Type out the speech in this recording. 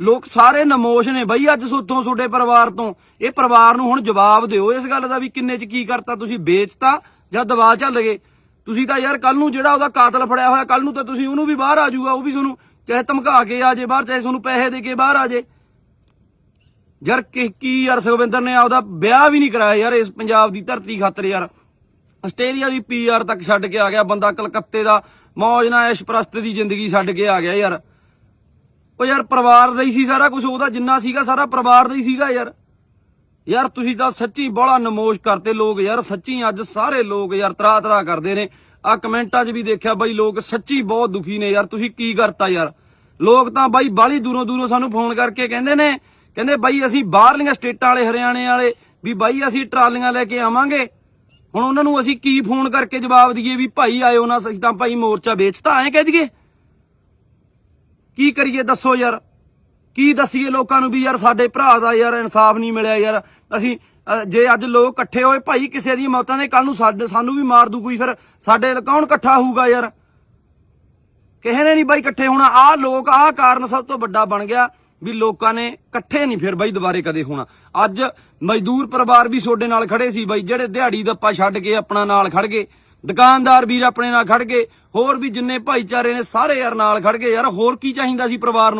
ਲੋਕ ਸਾਰੇ ਨਮੋਸ਼ ਨੇ ਬਈ ਅੱਜ ਸੁੱਤੋਂ ਤੁਹਾਡੇ ਪਰਿਵਾਰ ਤੋਂ। ਇਹ ਪਰਿਵਾਰ ਨੂੰ ਹੁਣ ਜਵਾਬ ਦਿਓ ਇਸ ਗੱਲ ਦਾ ਵੀ ਕਿੰਨੇ ਚ ਕੀ ਕਰਤਾ ਤੁਸੀਂ, ਵੇਚਤਾ ਜਾਂ ਦਬਾ ਚੱਲ ਗਏ? ਤੁਸੀਂ ਤਾਂ ਯਾਰ ਕੱਲ ਨੂੰ ਜਿਹੜਾ ਉਹਦਾ ਕਾਤਲ ਫੜਿਆ ਹੋਇਆ ਕੱਲ ਨੂੰ ਤਾਂ ਤੁਸੀਂ ਉਹਨੂੰ ਵੀ ਬਾਹਰ ਆ ਜਾਊਗਾ, ਉਹ ਵੀ ਤੁਹਾਨੂੰ ਚਾਹੇ ਧਮਕਾ ਕੇ ਆ ਜੇ ਬਾਹਰ, ਚਾਹੇ ਤੁਹਾਨੂੰ ਪੈਸੇ ਦੇ ਕੇ ਬਾਹਰ ਆ ਜੇ। ਯਾਰ ਕੀ ਕੀ ਯਾਰ ਸੁਖਵਿੰਦਰ ਨੇ ਆਪਦਾ ਵਿਆਹ ਵੀ ਨਹੀਂ ਕਰਾਇਆ ਯਾਰ ਇਸ ਪੰਜਾਬ ਦੀ ਧਰਤੀ ਖਾਤਰ ਯਾਰ। ਆਸਟ੍ਰੇਲੀਆ ਦੀ ਪੀਆਰ ਤੱਕ ਛੱਡ ਕੇ ਆ ਗਿਆ ਬੰਦਾ, ਕਲਕੱਤੇ ਦਾ ਮੌਜ ਨਾਲ ਐਸ਼ ਪ੍ਰਸਤ ਦੀ ਜ਼ਿੰਦਗੀ ਛੱਡ ਕੇ ਆ ਗਿਆ ਯਾਰ। ਉਹ ਯਾਰ ਪਰਿਵਾਰ ਦਾ ਹੀ ਸੀ ਸਾਰਾ ਕੁਝ ਉਹਦਾ ਜਿੰਨਾ ਸੀਗਾ ਸਾਰਾ ਪਰਿਵਾਰ ਦਾ ਹੀ ਸੀਗਾ ਯਾਰ। ਯਾਰ ਤੁਸੀਂ ਤਾਂ ਸੱਚੀ ਬੜਾ ਨਮੋਸ਼ ਕਰਤੇ ਲੋਕ ਯਾਰ, ਸੱਚੀ ਅੱਜ ਸਾਰੇ ਲੋਕ ਯਾਰ ਤਰਾ ਤਰਾ ਕਰਦੇ ਨੇ। ਆ ਕਮੈਂਟਾਂ 'ਚ ਵੀ ਦੇਖਿਆ ਬਾਈ ਲੋਕ ਸੱਚੀ ਬਹੁਤ ਦੁਖੀ ਨੇ ਯਾਰ, ਤੁਸੀਂ ਕੀ ਕਰਤਾ ਯਾਰ? ਲੋਕ ਤਾਂ ਬਾਈ ਬਾਲੀ ਦੂਰੋਂ ਦੂਰੋਂ ਸਾਨੂੰ ਫੋਨ ਕਰਕੇ ਕਹਿੰਦੇ ਨੇ, ਕਹਿੰਦੇ ਬਾਈ ਅਸੀਂ ਬਾਹਰਲੀਆਂ ਸਟੇਟਾਂ ਵਾਲੇ, ਹਰਿਆਣੇ ਵਾਲੇ, ਵੀ ਬਾਈ ਅਸੀਂ ਟਰਾਲੀਆਂ ਲੈ ਕੇ ਆਵਾਂਗੇ। ਹੁਣ ਉਹਨਾਂ ਨੂੰ ਅਸੀਂ ਕੀ ਫੋਨ ਕਰਕੇ ਜਵਾਬ ਦਈਏ ਵੀ ਭਾਈ ਆਇਓ ਨਾ, ਅਸੀਂ ਤਾਂ ਭਾਈ ਮੋਰਚਾ ਵੇਚਤਾ, ਐਂ ਕਹਿ ਦਈਏ? ਕੀ ਕਰੀਏ ਦੱਸੋ ਯਾਰ? ਕੀ ਦਸੀਏ ਲੋਕਾਂ ਨੂੰ ਵੀ ਯਾਰ ਸਾਡੇ ਭਰਾ ਦਾ ਯਾਰ ਇਨਸਾਫ ਨਹੀਂ ਮਿਲਿਆ ਯਾਰ? ਅਸੀਂ ਜੇ ਅੱਜ ਲੋਕ ਇਕੱਠੇ ਹੋਏ, ਭਾਈ ਕਿਸੇ ਦੀ ਮੌਤਾਂ ਦੇ ਕੱਲ ਨੂੰ ਸਾਡੇ, ਸਾਨੂੰ ਵੀ ਮਾਰ ਦੂ ਕੋਈ ਫਿਰ। ਸਾਡੇ ਕੌਣ ਇਕੱਠਾ ਹੋਊਗਾ ਯਾਰ? ਕਿਸੇ ਨੇ ਨਹੀਂ ਬਾਈ ਇਕੱਠੇ ਹੋਣਾ। ਆਹ ਲੋਕ, ਆਹ ਕਾਰਨ ਸਭ ਤੋਂ ਵੱਡਾ ਬਣ ਗਿਆ ਵੀ ਲੋਕਾਂ ਨੇ ਇਕੱਠੇ ਨਹੀਂ ਫਿਰ ਬਾਈ ਦੁਬਾਰੇ ਕਦੇ ਹੋਣਾ। ਅੱਜ ਮਜ਼ਦੂਰ ਪਰਿਵਾਰ ਵੀ ਤੁਹਾਡੇ ਨਾਲ ਖੜੇ ਸੀ ਬਾਈ, ਜਿਹੜੇ ਦਿਹਾੜੀ ਦੱਪਾ ਛੱਡ ਕੇ ਆਪਣਾ ਨਾਲ ਖੜ ਗਏ। ਦੁਕਾਨਦਾਰ ਵੀਰ ਆਪਣੇ ਨਾਲ ਖੜ ਗਏ। ਹੋਰ ਵੀ ਜਿੰਨੇ ਭਾਈਚਾਰੇ ਨੇ, ਸਾਰੇ ਯਾਰ ਨਾਲ ਖੜ ਗਏ। ਯਾਰ ਹੋਰ ਕੀ ਚਾਹੀਦਾ ਸੀ ਪਰਿਵਾਰ ਨੂੰ?